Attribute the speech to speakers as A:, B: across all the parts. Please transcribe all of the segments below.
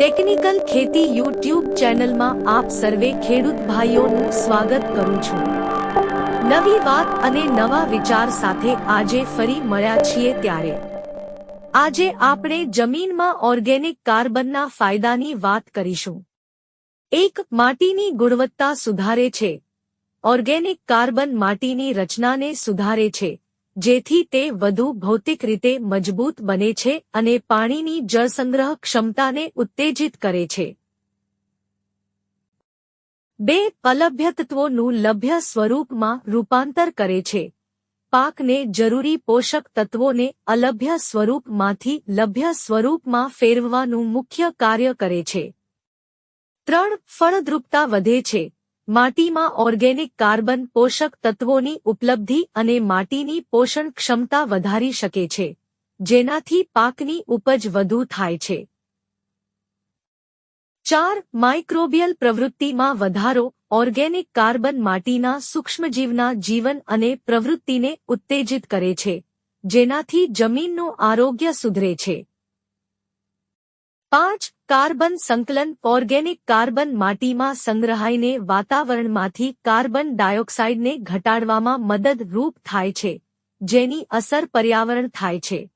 A: Technical ખેતી YouTube ચેનલમાં આપ સર્વે ખેડૂત ભાઈઓનું સ્વાગત કરું છું. નવી વાત અને નવા વિચાર સાથે આજે ફરી મળ્યા છીએ ત્યારે. આજે આપણે જમીનમાં ઓર્ગેનિક કાર્બનના ફાયદાની વાત કરીશું. એક માટીની ગુણવત્તા સુધારે છે. ઓર્ગેનિક કાર્બન માટીની રચનાને સુધારે છે. જેથી તે વધુ ભૌતિક રીતે મજબૂત બને છે અને પાણીની જળસંગ્રહ ક્ષમતાને ઉત્તેજિત કરે છે. બે અલભ્ય તત્વોનું લભ્ય સ્વરૂપમાં રૂપાંતર કરે છે. પાકને જરૂરી પોષક તત્વોને અલભ્ય સ્વરૂપમાંથી લભ્ય સ્વરૂપમાં ફેરવવાનું મુખ્ય કાર્ય કરે છે. ત્રણ ફળદ્રુપતા વધે છે. માટીમાં ઓર્ગેનિક કાર્બન પોષક તત્વોની ઉપલબ્ધિ અને માટીની પોષણ ક્ષમતા વધારી શકે છે, જેનાથી પાકની ઉપજ વધુ થાય છે. ચાર, માઇક્રોબિયલ પ્રવૃત્તિમાં વધારો, ઓર્ગેનિક કાર્બન માટીના સૂક્ષ્મજીવના જીવન અને પ્રવૃત્તિને ઉત્તેજિત કરે છે, જેનાથી જમીનનું આરોગ્ય સુધરે છે. પાંચ કાર્બન સંકલન ઓર્ગેનિક કાર્બન માટીમાં સંગ્રહાઈને વાતાવરણમાંથી કાર્બન ડાયોક્સાઇડને ઘટાડવામાં મદદરૂપ થાય છે, જેની અસર પર્યાવરણ થાય છે.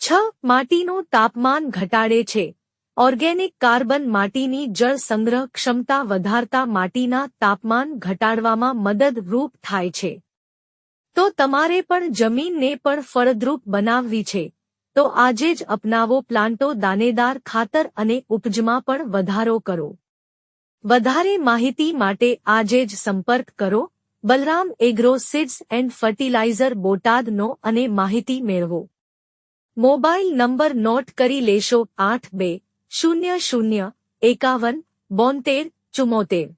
A: છ, માટીનું તાપમાન ઘટાડે છે. ઓર્ગેનિક કાર્બન માટીની જળ સંગ્રહ ક્ષમતા વધારતા માટીના તાપમાન ઘટાડવામાં મદદરૂપ થાય છે. તો તમારે પણ જમીનને પણ ફળદ્રુપ બનાવવી છે. તો આજે જ અપનાવો પ્લાન્ટો દાનેદાર ખાતર અને ઉપજમાં પણ વધારો કરો. વધારે માહિતી માટે આજે જ સંપર્ક કરો. Balram agro seeds and fertiliser બોટાદનો અને માહિતી મેળવો. મોબાઈલ નંબર નોટ કરી લેશો આઠ બે, શૂન્ય શૂન્ય, એકાવન, બોતેર ચુમ્મોતેર